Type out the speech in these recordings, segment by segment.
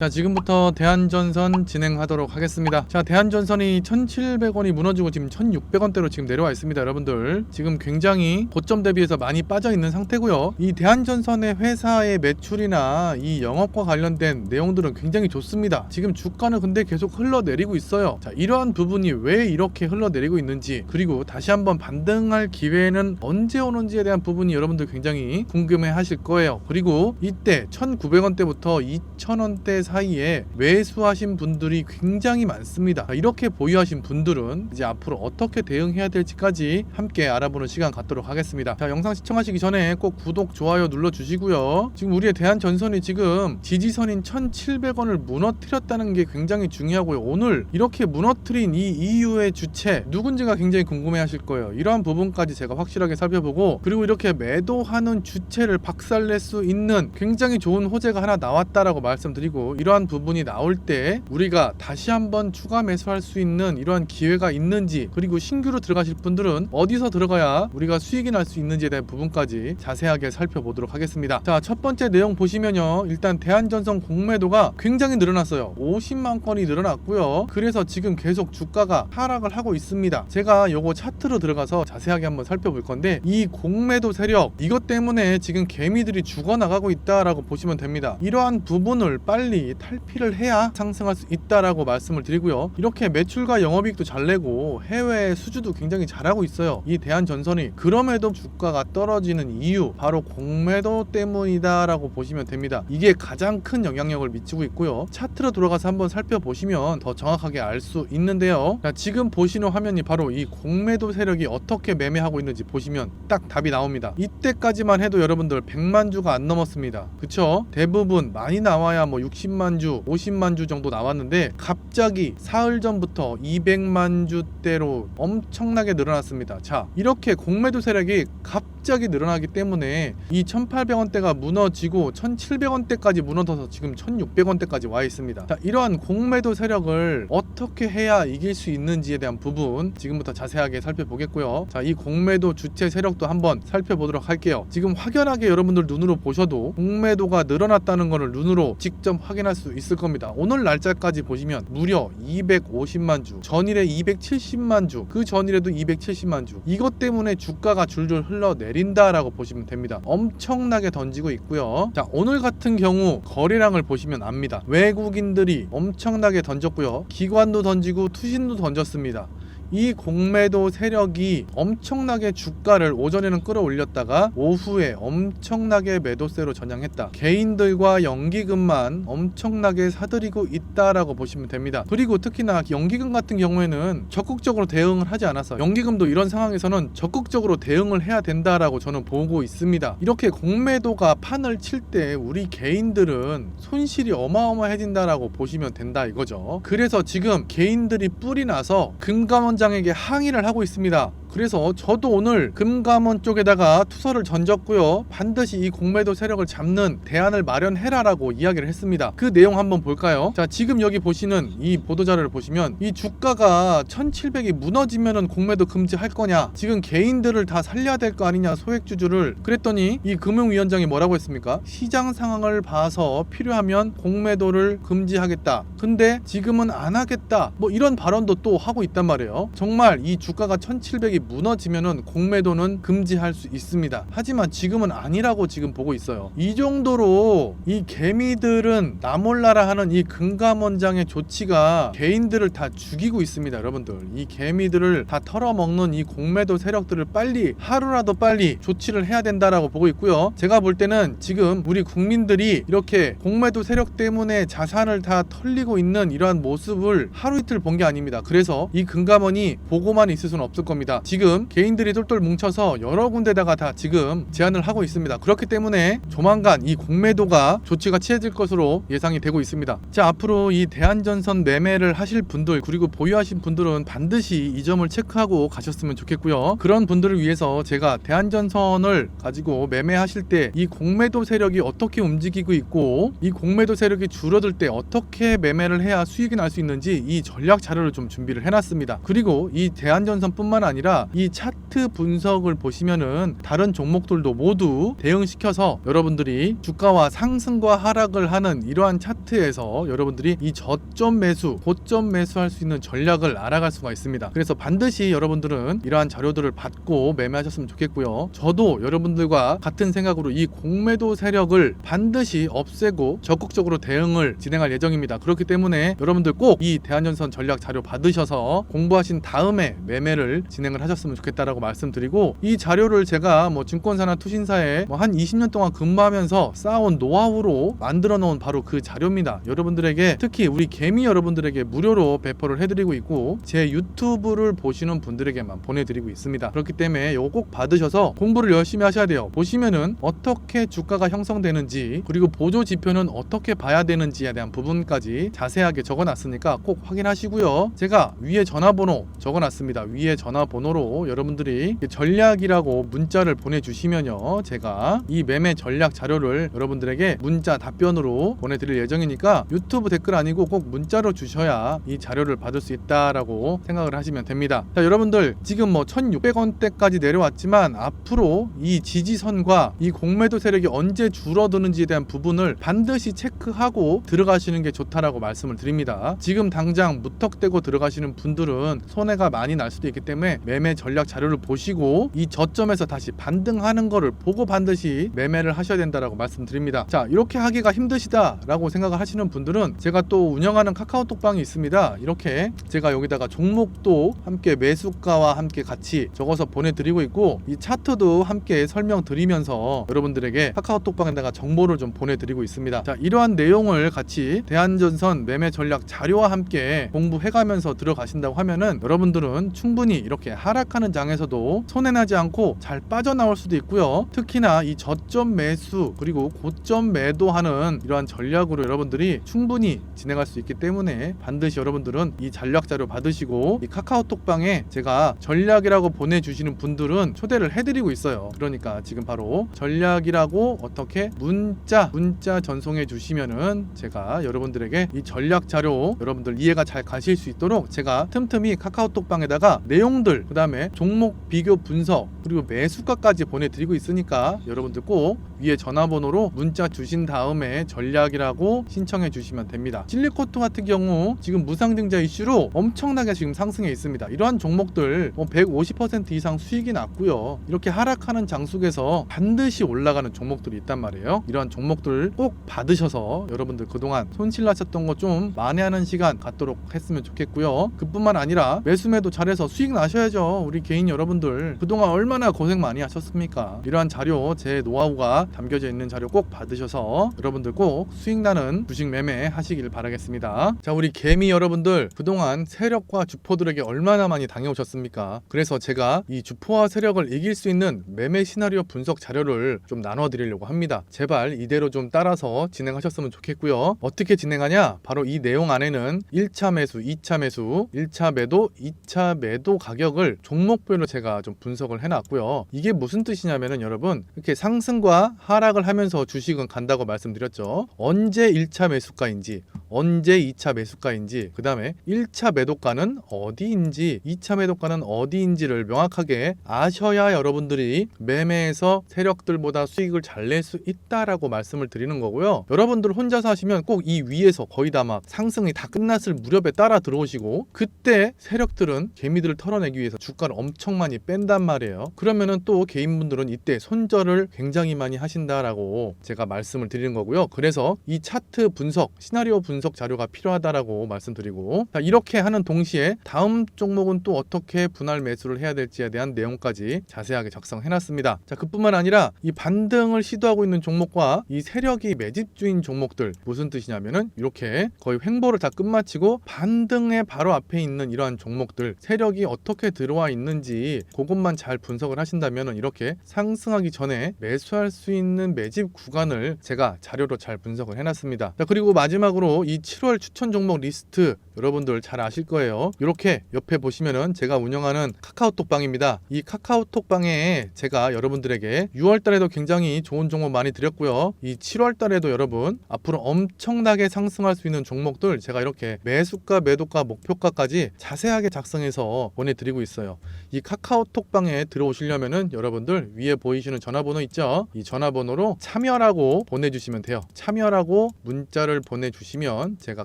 자 지금부터 대한전선 진행하도록 하겠습니다. 자 대한전선이 1700원이 무너지고 지금 1600원대로 지금 내려와 있습니다 여러분들. 지금 굉장히 고점 대비해서 많이 빠져 있는 상태고요. 이 대한전선의 회사의 매출이나 이 영업과 관련된 내용들은 굉장히 좋습니다. 지금 주가는 근데 계속 흘러내리고 있어요. 자 이러한 부분이 왜 이렇게 흘러내리고 있는지 그리고 다시 한번 반등할 기회는 언제 오는지에 대한 부분이 여러분들 굉장히 궁금해 하실 거예요. 그리고 이때 1900원대부터 2000원대 사이에 매수하신 분들이 굉장히 많습니다. 자, 이렇게 보유하신 분들은 이제 앞으로 어떻게 대응해야 될지까지 함께 알아보는 시간 갖도록 하겠습니다. 자, 영상 시청하시기 전에 꼭 구독, 좋아요 눌러 주시고요. 지금 우리의 대한 전선이 지금 지지선인 1,700원을 무너뜨렸다는 게 굉장히 중요하고요. 오늘 이렇게 무너뜨린 이 이유의 주체 누군지가 굉장히 궁금해 하실 거예요. 이러한 부분까지 제가 확실하게 살펴보고 그리고 이렇게 매도하는 주체를 박살낼 수 있는 굉장히 좋은 호재가 하나 나왔다라고 말씀드리고 이러한 부분이 나올 때 우리가 다시 한번 추가 매수할 수 있는 이러한 기회가 있는지 그리고 신규로 들어가실 분들은 어디서 들어가야 우리가 수익이 날 수 있는지에 대한 부분까지 자세하게 살펴보도록 하겠습니다. 자, 첫 번째 내용 보시면요. 일단 대한전선 공매도가 굉장히 늘어났어요. 50만 건이 늘어났고요. 그래서 지금 계속 주가가 하락을 하고 있습니다. 제가 요거 차트로 들어가서 자세하게 한번 살펴볼 건데 이 공매도 세력 이것 때문에 지금 개미들이 죽어나가고 있다라고 보시면 됩니다. 이러한 부분을 빨리 탈피를 해야 상승할 수 있다라고 말씀을 드리고요. 이렇게 매출과 영업이익도 잘 내고 해외 수주도 굉장히 잘하고 있어요. 이 대한전선이 그럼에도 주가가 떨어지는 이유 바로 공매도 때문이다라고 보시면 됩니다. 이게 가장 큰 영향력을 미치고 있고요. 차트로 들어가서 한번 살펴보시면 더 정확하게 알 수 있는데요. 자, 지금 보시는 화면이 바로 이 공매도 세력이 어떻게 매매하고 있는지 보시면 딱 답이 나옵니다. 이때까지만 해도 여러분들 100만 주가 안 넘었습니다. 그쵸? 대부분 많이 나와야 뭐 60만 주, 50만 주 정도 나왔는데 갑자기 사흘 전부터 200만 주대로 엄청나게 늘어났습니다. 자, 이렇게 공매도 세력이 갑 자기 늘어나기 때문에 이 1,800원대가 무너지고 1,700원대까지 무너져서 지금 1,600원대까지 와 있습니다. 자, 이러한 공매도 세력을 어떻게 해야 이길 수 있는지에 대한 부분 지금부터 자세하게 살펴보겠고요. 자, 이 공매도 주체 세력도 한번 살펴보도록 할게요. 지금 확연하게 여러분들 눈으로 보셔도 공매도가 늘어났다는 것을 눈으로 직접 확인할 수 있을 겁니다. 오늘 날짜까지 보시면 무려 250만 주, 전일에 270만 주, 그 전일에도 270만 주. 이것 때문에 주가가 줄줄 흘러내 린다라고 보시면 됩니다. 엄청나게 던지고 있고요. 자, 오늘 같은 경우 거래량을 보시면 압니다. 외국인들이 엄청나게 던졌고요. 기관도 던지고 투신도 던졌습니다. 이 공매도 세력이 엄청나게 주가를 오전에는 끌어올렸다가 오후에 엄청나게 매도세로 전향했다. 개인들과 연기금만 엄청나게 사들이고 있다라고 보시면 됩니다. 그리고 특히나 연기금 같은 경우에는 적극적으로 대응을 하지 않았어요. 연기금도 이런 상황에서는 적극적으로 대응을 해야 된다라고 저는 보고 있습니다. 이렇게 공매도가 판을 칠 때 우리 개인들은 손실이 어마어마해진다라고 보시면 된다 이거죠. 그래서 지금 개인들이 뿔이 나서 금감원 장에게 항의를 하고 있습니다. 그래서 저도 오늘 금감원 쪽에다가 투서를 던졌고요. 반드시 이 공매도 세력을 잡는 대안을 마련해라라고 이야기를 했습니다. 그 내용 한번 볼까요? 자, 지금 여기 보시는 이 보도 자료를 보시면 이 주가가 1700이 무너지면은 공매도 금지할 거냐? 지금 개인들을 다 살려야 될 거 아니냐? 소액 주주를 그랬더니 이 금융위원장이 뭐라고 했습니까? 시장 상황을 봐서 필요하면 공매도를 금지하겠다. 근데 지금은 안 하겠다. 뭐 이런 발언도 또 하고 있단 말이에요. 정말 이 주가가 1700이 무너지면은 공매도는 금지할 수 있습니다. 하지만 지금은 아니라고 지금 보고 있어요. 이 정도로 이 개미들은 나몰라라 하는 이 금감원장의 조치가 개인들을 다 죽이고 있습니다, 여러분들. 이 개미들을 다 털어먹는 이 공매도 세력들을 빨리 하루라도 빨리 조치를 해야 된다라고 보고 있고요. 제가 볼 때는 지금 우리 국민들이 이렇게 공매도 세력 때문에 자산을 다 털리고 있는 이러한 모습을 하루 이틀 본 게 아닙니다. 그래서 이 금감원이 보고만 있을 수는 없을 겁니다. 지금 개인들이 똘똘 뭉쳐서 여러 군데다가 다 지금 제안을 하고 있습니다. 그렇기 때문에 조만간 이 공매도가 조치가 취해질 것으로 예상이 되고 있습니다. 자, 앞으로 이 대한전선 매매를 하실 분들 그리고 보유하신 분들은 반드시 이 점을 체크하고 가셨으면 좋겠고요. 그런 분들을 위해서 제가 대한전선을 가지고 매매하실 때 이 공매도 세력이 어떻게 움직이고 있고 이 공매도 세력이 줄어들 때 어떻게 매매를 해야 수익이 날 수 있는지 이 전략 자료를 좀 준비를 해놨습니다. 그리고 이 대한전선뿐만 아니라 이 차트 분석을 보시면은 다른 종목들도 모두 대응시켜서 여러분들이 주가와 상승과 하락을 하는 이러한 차트에서 여러분들이 이 저점 매수, 고점 매수할 수 있는 전략을 알아갈 수가 있습니다. 그래서 반드시 여러분들은 이러한 자료들을 받고 매매하셨으면 좋겠고요. 저도 여러분들과 같은 생각으로 이 공매도 세력을 반드시 없애고 적극적으로 대응을 진행할 예정입니다. 그렇기 때문에 여러분들 꼭 이 대한전선 전략 자료 받으셔서 공부하신 다음에 매매를 진행을 하셨으면 좋겠다라고 말씀드리고 이 자료를 제가 뭐 증권사나 투신사에 뭐 한 20년 동안 근무하면서 쌓아온 노하우로 만들어 놓은 바로 그 자료입니다. 여러분들에게 특히 우리 개미 여러분들에게 무료로 배포를 해드리고 있고 제 유튜브를 보시는 분들에게만 보내드리고 있습니다. 그렇기 때문에 이거 꼭 받으셔서 공부를 열심히 하셔야 돼요. 보시면은 어떻게 주가가 형성되는지 그리고 보조 지표는 어떻게 봐야 되는지에 대한 부분까지 자세하게 적어놨으니까 꼭 확인하시고요. 제가 위에 전화번호 적어놨습니다. 위에 전화번호로 여러분들이 전략이라고 문자를 보내주시면요. 제가 이 매매 전략 자료를 여러분들에게 문자 답변으로 보내드릴 예정이니까 유튜브 댓글 아니고 꼭 문자로 주셔야 이 자료를 받을 수 있다라고 생각을 하시면 됩니다. 자, 여러분들 지금 뭐 1,600원대까지 내려왔지만 앞으로 이 지지선과 이 공매도 세력이 언제 줄어드는지에 대한 부분을 반드시 체크하고 들어가시는 게 좋다라고 말씀을 드립니다. 지금 당장 무턱대고 들어가시는 분들은 손해가 많이 날 수도 있기 때문에 매매 전략 자료를 보시고 이 저점에서 다시 반등하는 거를 보고 반드시 매매를 하셔야 된다라고 말씀드립니다. 자, 이렇게 하기가 힘드시다라고 생각을 하시는 분들은 제가 또 운영하는 카카오톡방이 있습니다. 이렇게 제가 여기다가 종목도 함께 매수가와 함께 같이 적어서 보내드리고 있고 이 차트도 함께 설명드리면서 여러분들에게 카카오톡방에다가 정보를 좀 보내드리고 있습니다. 자, 이러한 내용을 같이 대한전선 매매 전략 자료와 함께 공부해가면서 들어가신다고 하면은 여러분들은 충분히 이렇게 하락 하는 장에서도 손해나지 않고 잘 빠져나올 수도 있고요. 특히나 이 저점 매수 그리고 고점 매도하는 이러한 전략으로 여러분들이 충분히 진행할 수 있기 때문에 반드시 여러분들은 이 전략 자료 받으시고 이 카카오톡방에 제가 전략이라고 보내주시는 분들은 초대를 해드리고 있어요. 그러니까 지금 바로 전략이라고 어떻게 문자 문자 전송해 주시면은 제가 여러분들에게 이 전략 자료 여러분들 이해가 잘 가실 수 있도록 제가 틈틈이 카카오톡방에다가 내용들 그다음 에 종목 비교 분석 그리고 매수가까지 보내드리고 있으니까 여러분들 꼭 위에 전화번호로 문자 주신 다음에 전략이라고 신청해 주시면 됩니다. 실리코트 같은 경우 지금 무상증자 이슈로 엄청나게 지금 상승해 있습니다. 이러한 종목들 뭐150% 이상 수익이 났고요. 이렇게 하락하는 장속에서 반드시 올라가는 종목들이 있단 말이에요. 이러한 종목들 꼭 받으셔서 여러분들 그동안 손실 나셨던 거 좀 만회하는 시간 갖도록 했으면 좋겠고요. 그뿐만 아니라 매수매도 잘해서 수익 나셔야죠. 우리 개인 여러분들 그동안 얼마나 고생 많이 하셨습니까? 이러한 자료 제 노하우가 담겨져 있는 자료 꼭 받으셔서 여러분들 꼭 수익 나는 주식 매매 하시길 바라겠습니다. 자, 우리 개미 여러분들 그동안 세력과 주포들에게 얼마나 많이 당해오셨습니까? 그래서 제가 이 주포와 세력을 이길 수 있는 매매 시나리오 분석 자료를 좀 나눠 드리려고 합니다. 제발 이대로 좀 따라서 진행하셨으면 좋겠고요. 어떻게 진행하냐? 바로 이 내용 안에는 1차 매수, 2차 매수, 1차 매도, 2차 매도 가격을 종목별로 제가 좀 분석을 해놨고요. 이게 무슨 뜻이냐면은 여러분 이렇게 상승과 하락을 하면서 주식은 간다고 말씀드렸죠. 언제 1차 매수가인지, 언제 2차 매수가인지, 그 다음에 1차 매도가는 어디인지, 2차 매도가는 어디인지를 명확하게 아셔야 여러분들이 매매에서 세력들보다 수익을 잘 낼 수 있다라고 말씀을 드리는 거고요. 여러분들 혼자서 하시면 꼭 이 위에서 거의 다 막 상승이 다 끝났을 무렵에 따라 들어오시고 그때 세력들은 개미들을 털어내기 위해서 주가를 엄청 많이 뺀단 말이에요. 그러면은 또 개인분들은 이때 손절을 굉장히 많이 하 신다라고 제가 말씀을 드리는 거고요. 그래서 이 차트 분석, 시나리오 분석 자료가 필요하다라고 말씀드리고 자, 이렇게 하는 동시에 다음 종목은 또 어떻게 분할 매수를 해야 될지에 대한 내용까지 자세하게 작성해놨습니다. 자, 그뿐만 아니라 이 반등을 시도하고 있는 종목과 이 세력이 매집주인 종목들 무슨 뜻이냐면은 이렇게 거의 횡보를 다 끝마치고 반등의 바로 앞에 있는 이러한 종목들 세력이 어떻게 들어와 있는지 그것만 잘 분석을 하신다면은 이렇게 상승하기 전에 매수할 수 있는 매집 구간을 제가 자료로 잘 분석을 해놨습니다. 자, 그리고 마지막으로 이 7월 추천 종목 리스트 여러분들 잘 아실 거예요. 이렇게 옆에 보시면은 제가 운영하는 카카오톡방입니다. 이 카카오톡방에 제가 여러분들에게 6월 달에도 굉장히 좋은 종목 많이 드렸고요. 이 7월 달에도 여러분 앞으로 엄청나게 상승할 수 있는 종목들 제가 이렇게 매수가, 매도가, 목표가까지 자세하게 작성해서 보내드리고 있어요. 이 카카오톡방에 들어오시려면은 여러분들 위에 보이시는 전화번호 있죠? 이 전화 번호로 참여라고 보내주시면 돼요. 참여라고 문자를 보내주시면 제가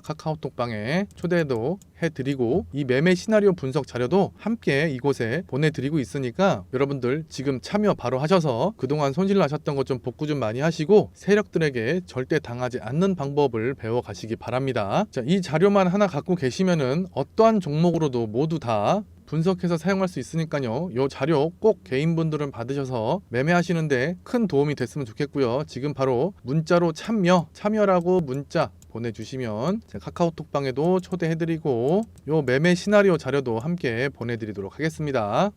카카오톡방에 초대도 해드리고 이 매매 시나리오 분석 자료도 함께 이곳에 보내드리고 있으니까 여러분들 지금 참여 바로 하셔서 그동안 손실 나셨던 것 좀 복구 좀 많이 하시고 세력들에게 절대 당하지 않는 방법을 배워 가시기 바랍니다. 자, 이 자료만 하나 갖고 계시면은 어떠한 종목으로도 모두 다 분석해서 사용할 수 있으니까요. 요 자료 꼭 개인분들은 받으셔서 매매하시는데 큰 도움이 됐으면 좋겠고요. 지금 바로 문자로 참여, 참여라고 문자 보내주시면 카카오톡방에도 초대해드리고 요 매매 시나리오 자료도 함께 보내드리도록 하겠습니다.